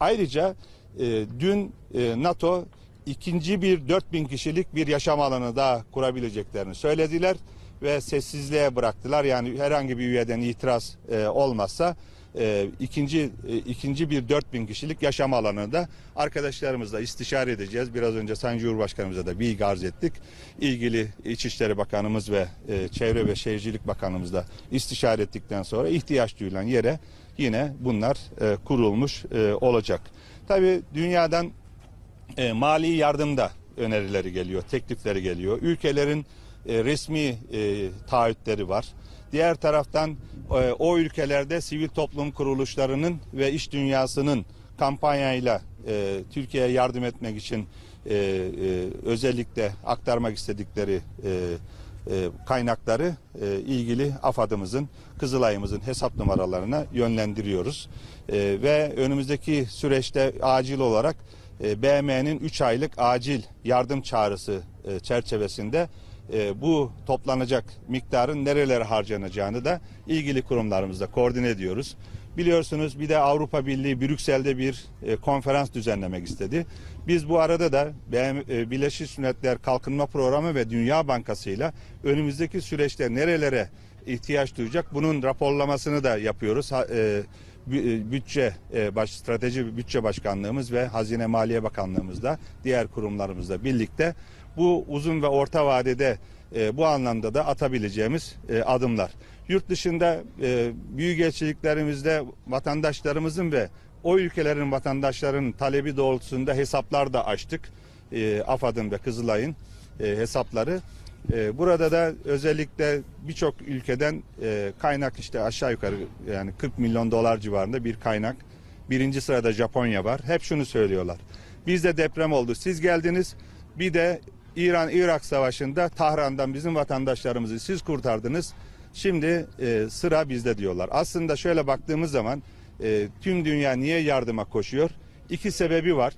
Ayrıca e, dün e, NATO ikinci bir 4000 kişilik bir yaşam alanı daha kurabileceklerini söylediler ve sessizliğe bıraktılar. Yani herhangi bir üyeden itiraz e, olmazsa e, ikinci e, ikinci bir 4000 kişilik yaşam alanını da arkadaşlarımızla istişare edeceğiz. Biraz önce Sayın Cumhurbaşkanımıza da bilgi arz ettik. İlgili İçişleri Bakanımız ve e, Çevre ve Şehircilik Bakanımızla istişare ettikten sonra ihtiyaç duyulan yere yine bunlar e, kurulmuş e, olacak. Tabii dünyadan e, mali yardımda önerileri geliyor, teklifleri geliyor. Ülkelerin e, resmi e, taahhütleri var. Diğer taraftan e, o ülkelerde sivil toplum kuruluşlarının ve iş dünyasının kampanyayla e, Türkiye'ye yardım etmek için e, özellikle aktarmak istedikleri kaynakları ilgili AFAD'ımızın, Kızılay'ımızın hesap numaralarına yönlendiriyoruz. Ve önümüzdeki süreçte acil olarak BM'nin 3 aylık acil yardım çağrısı çerçevesinde e, bu toplanacak miktarın nerelere harcanacağını da ilgili kurumlarımızla koordine ediyoruz. Biliyorsunuz bir de Avrupa Birliği Brüksel'de bir e, konferans düzenlemek istedi. Biz bu arada da e, Birleşmiş Milletler Kalkınma Programı ve Dünya Bankası ile önümüzdeki süreçte nerelere ihtiyaç duyacak bunun raporlamasını da yapıyoruz. E, e, bütçe e, baş strateji bütçe başkanlığımız ve Hazine Maliye Bakanlığımızla diğer kurumlarımızla birlikte bu uzun ve orta vadede bu anlamda da atabileceğimiz adımlar. Yurt dışında e, büyükelçiliklerimizde vatandaşlarımızın ve o ülkelerin vatandaşlarının talebi doğrultusunda hesaplar da açtık. AFAD'ın ve Kızılay'ın hesapları. E, burada da özellikle birçok ülkeden e, kaynak işte aşağı yukarı yani 40 milyon dolar civarında bir kaynak. Birinci sırada Japonya var. Hep şunu söylüyorlar. Bizde deprem oldu. Siz geldiniz. Bir de İran-Irak savaşında Tahran'dan bizim vatandaşlarımızı siz kurtardınız. Şimdi e, sıra bizde diyorlar. Aslında şöyle baktığımız zaman e, tüm dünya niye yardıma koşuyor? İki sebebi var.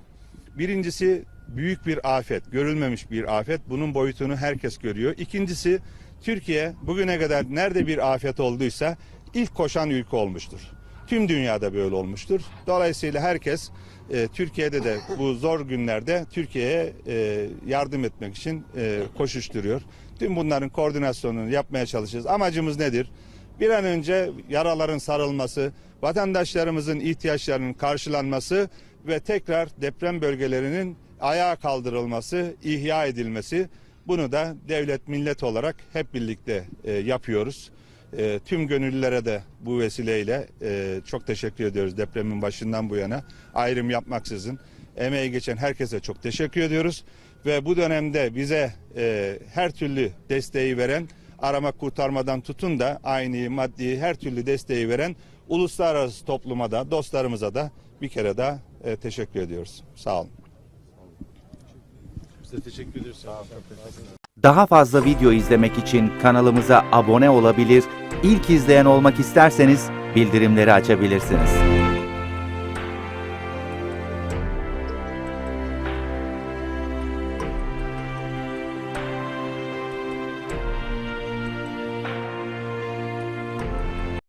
Birincisi büyük bir afet, görülmemiş bir afet. Bunun boyutunu herkes görüyor. İkincisi Türkiye bugüne kadar nerede bir afet olduysa ilk koşan ülke olmuştur. Tüm dünyada böyle olmuştur. Dolayısıyla herkes e, Türkiye'de de bu zor günlerde Türkiye'ye e, yardım etmek için e, koşuşturuyor. Tüm bunların koordinasyonunu yapmaya çalışacağız. Amacımız nedir? Bir an önce yaraların sarılması, vatandaşlarımızın ihtiyaçlarının karşılanması ve tekrar deprem bölgelerinin ayağa kaldırılması, ihya edilmesi. Bunu da devlet millet olarak hep birlikte e, yapıyoruz. E, tüm gönüllülere de bu vesileyle e, çok teşekkür ediyoruz depremin başından bu yana. Ayrım yapmaksızın emeği geçen herkese çok teşekkür ediyoruz. Ve bu dönemde bize e, her türlü desteği veren, arama kurtarmadan tutun da aynı maddi her türlü desteği veren uluslararası topluma da dostlarımıza da bir kere daha e, teşekkür ediyoruz. Sağ olun. Biz de teşekkür ediyoruz. Sağ olun. Daha fazla video izlemek için kanalımıza abone olabilir, ilk izleyen olmak isterseniz bildirimleri açabilirsiniz.